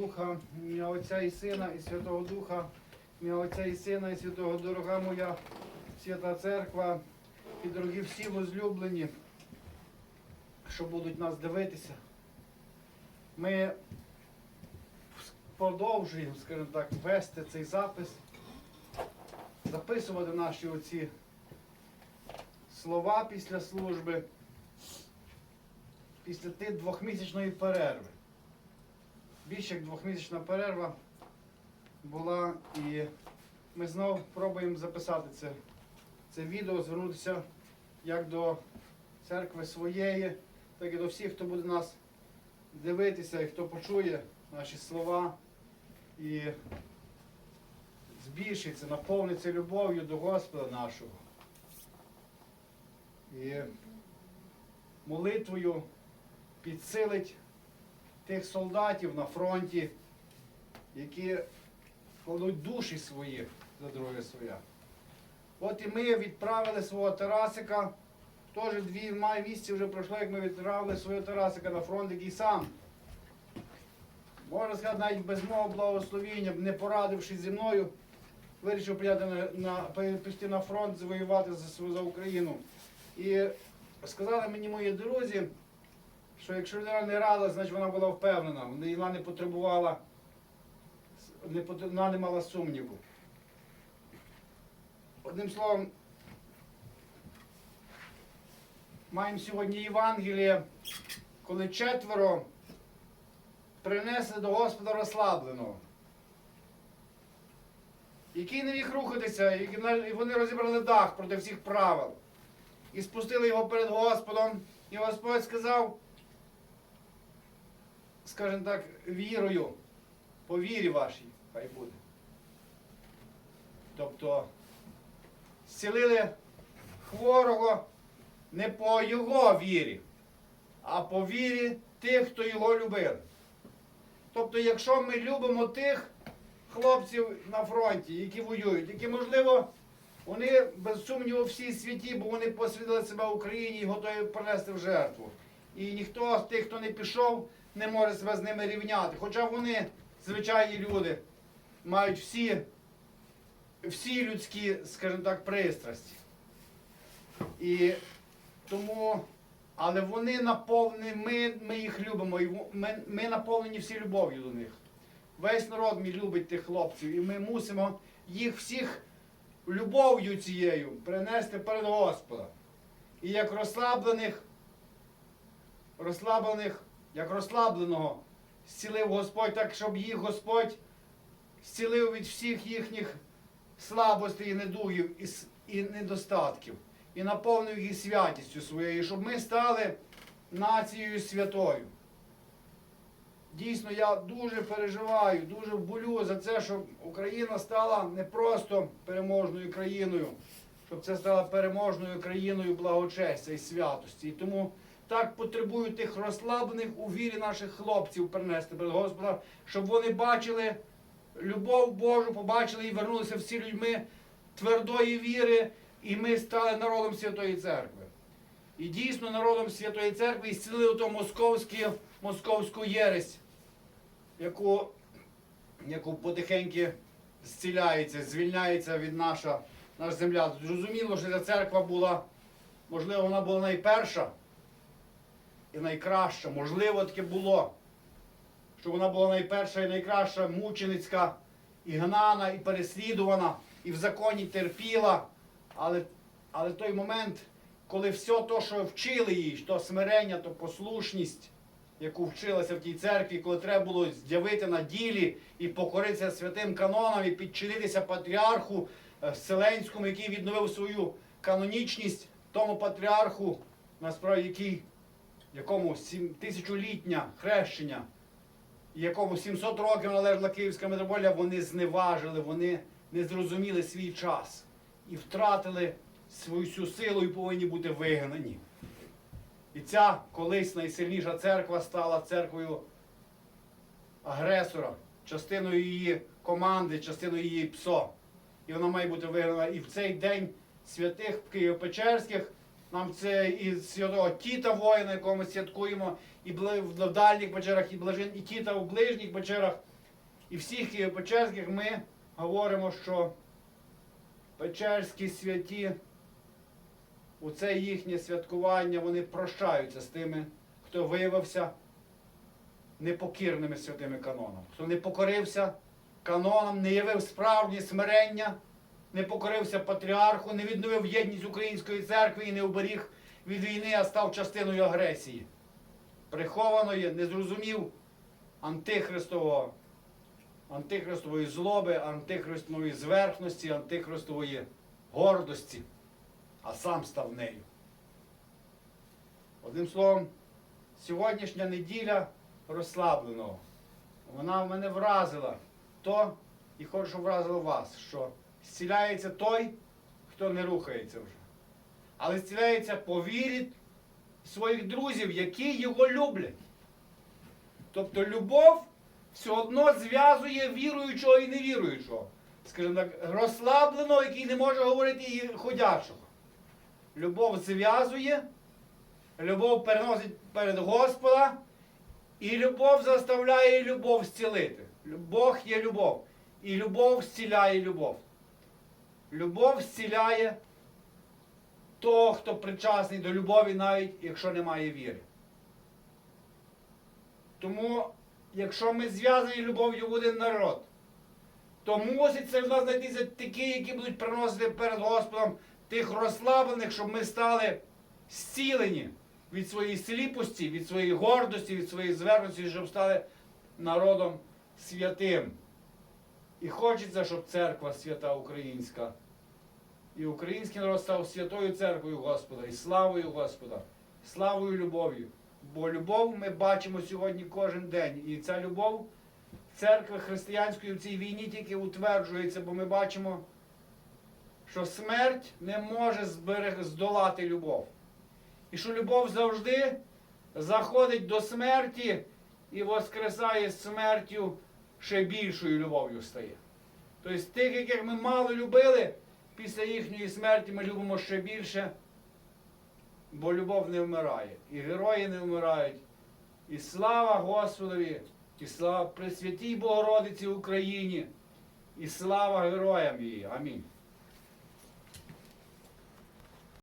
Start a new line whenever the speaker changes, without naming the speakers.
Духа, ім'я Отця і Сина, і Святого Духа, ім'я Отця і Сина, і Святого дорога моя, свята церква і дорогі всі возлюблені, що будуть нас дивитися. Ми продовжуємо, скажімо так, вести цей запис, записувати наші оці слова після служби, після тих двохмісячної перерви. Більше як двохмісячна перерва була, і ми знову пробуємо записати це, це відео, звернутися як до церкви своєї, так і до всіх, хто буде нас дивитися і хто почує наші слова і збільшиться, наповниться любов'ю до Господа нашого. І молитвою підсилить тих солдатів на фронті, які кладуть душі свої за друге своє. От і ми відправили свого Тарасика. Теж дві місяці вже пройшло, як ми відправили свого Тарасика на фронт, який сам, можна сказати, навіть без мого благословіння, не порадившись зі мною, вирішив прийти на, на, піти на фронт, завоювати за, за Україну. І сказали мені мої друзі, що якщо людина не рада, значить вона була впевнена, вона не потребувала, не, вона не мала сумніву. Одним словом, маємо сьогодні Євангеліє, коли четверо принесли до Господа розслабленого, який не міг рухатися, і вони розібрали дах проти всіх правил. І спустили його перед Господом, і Господь сказав, скажімо так, вірою, по вірі вашій, хай буде. Тобто зцілили хворого не по його вірі, а по вірі тих, хто його любив. Тобто, якщо ми любимо тих хлопців на фронті, які воюють, які, можливо, вони без сумніву всі святі, бо вони посвятили себе Україні і готові принести в жертву. І ніхто з тих, хто не пішов, не може себе з ними рівняти. Хоча вони, звичайні люди, мають всі, всі людські, скажімо так, пристрасті. І тому, але вони наповнені, ми, ми їх любимо, і ми, ми наповнені всі любов'ю до них. Весь народ мій любить тих хлопців, і ми мусимо їх всіх любов'ю цією принести перед Господа. І як розслаблених, розслаблених, як розслабленого, зцілив Господь, так щоб їх Господь зцілив від всіх їхніх слабостей і недугів і, недостатків. І наповнив їх святістю своєю, щоб ми стали нацією святою. Дійсно, я дуже переживаю, дуже болю за це, щоб Україна стала не просто переможною країною, щоб це стала переможною країною благочестя і святості. І тому так потребую тих розслаблених у вірі наших хлопців принести перед Господа, щоб вони бачили любов Божу, побачили і вернулися всі людьми твердої віри, і ми стали народом Святої Церкви. І дійсно народом Святої Церкви і зцілили московську, московську єресь, яку, яку потихеньки зціляється, звільняється від наша, наша земля. Зрозуміло, що ця церква була, можливо, вона була найперша і найкраща. Можливо, таке було, що вона була найперша і найкраща, мученицька, і гнана, і переслідувана, і в законі терпіла. Але, але той момент, коли все то, що вчили їй, то смирення, то послушність, яку вчилася в тій церкві, коли треба було з'явити на ділі і покоритися святим канонам, і підчинитися патріарху е, Вселенському, який відновив свою канонічність, тому патріарху, насправді, який, якому тисячолітнє хрещення, якому 700 років належала Київська митрополія, вони зневажили, вони не зрозуміли свій час і втратили свою всю силу і повинні бути вигнані. І ця колись найсильніша церква стала церквою агресора, частиною її команди, частиною її ПСО. І вона має бути вигнана. І в цей день святих Києво-Печерських Нам це і святого Тіта воїна, якого ми святкуємо, і в дальніх печерах, і блажин, і Тіта в ближніх печерах, і всіх печерських ми говоримо, що печерські святі у це їхнє святкування вони прощаються з тими, хто виявився непокірними святими канонами, хто не покорився канонам, не явив справжнє смирення, не покорився патріарху, не відновив єдність української церкви і не оберіг від війни, а став частиною агресії, прихованої, не зрозумів антихристового, антихристової злоби, антихристової зверхності, антихристової гордості, а сам став нею. Одним словом, сьогоднішня неділя розслабленого. Вона мене вразила то, і хочу, вразила вас, що зціляється той, хто не рухається вже. Але зціляється по вірі своїх друзів, які його люблять. Тобто любов все одно зв'язує віруючого і невіруючого. Скажімо так, розслабленого, який не може говорити і ходячого. Любов зв'язує, любов переносить перед Господа, і любов заставляє любов зцілити. Бог є любов. І любов зціляє любов. Любов зціляє того, хто причасний до любові, навіть якщо немає віри. Тому, якщо ми зв'язані любов'ю в один народ, то мусить це в нас знайтися такі, які будуть приносити перед Господом тих розслаблених, щоб ми стали зцілені від своєї сліпості, від своєї гордості, від своєї зверхності, щоб стали народом святим. І хочеться, щоб церква свята українська. І український народ став святою церквою Господа, і славою Господа, славою любов'ю. Бо любов ми бачимо сьогодні кожен день. І ця любов церкви християнської в цій війні тільки утверджується, бо ми бачимо, що смерть не може зберег... здолати любов. І що любов завжди заходить до смерті і воскресає смертю ще більшою любов'ю стає. Тобто тих, яких ми мало любили, після їхньої смерті ми любимо ще більше, бо любов не вмирає. І герої не вмирають. І слава Господові, і слава Пресвятій Богородиці Україні, і слава героям її. Амінь.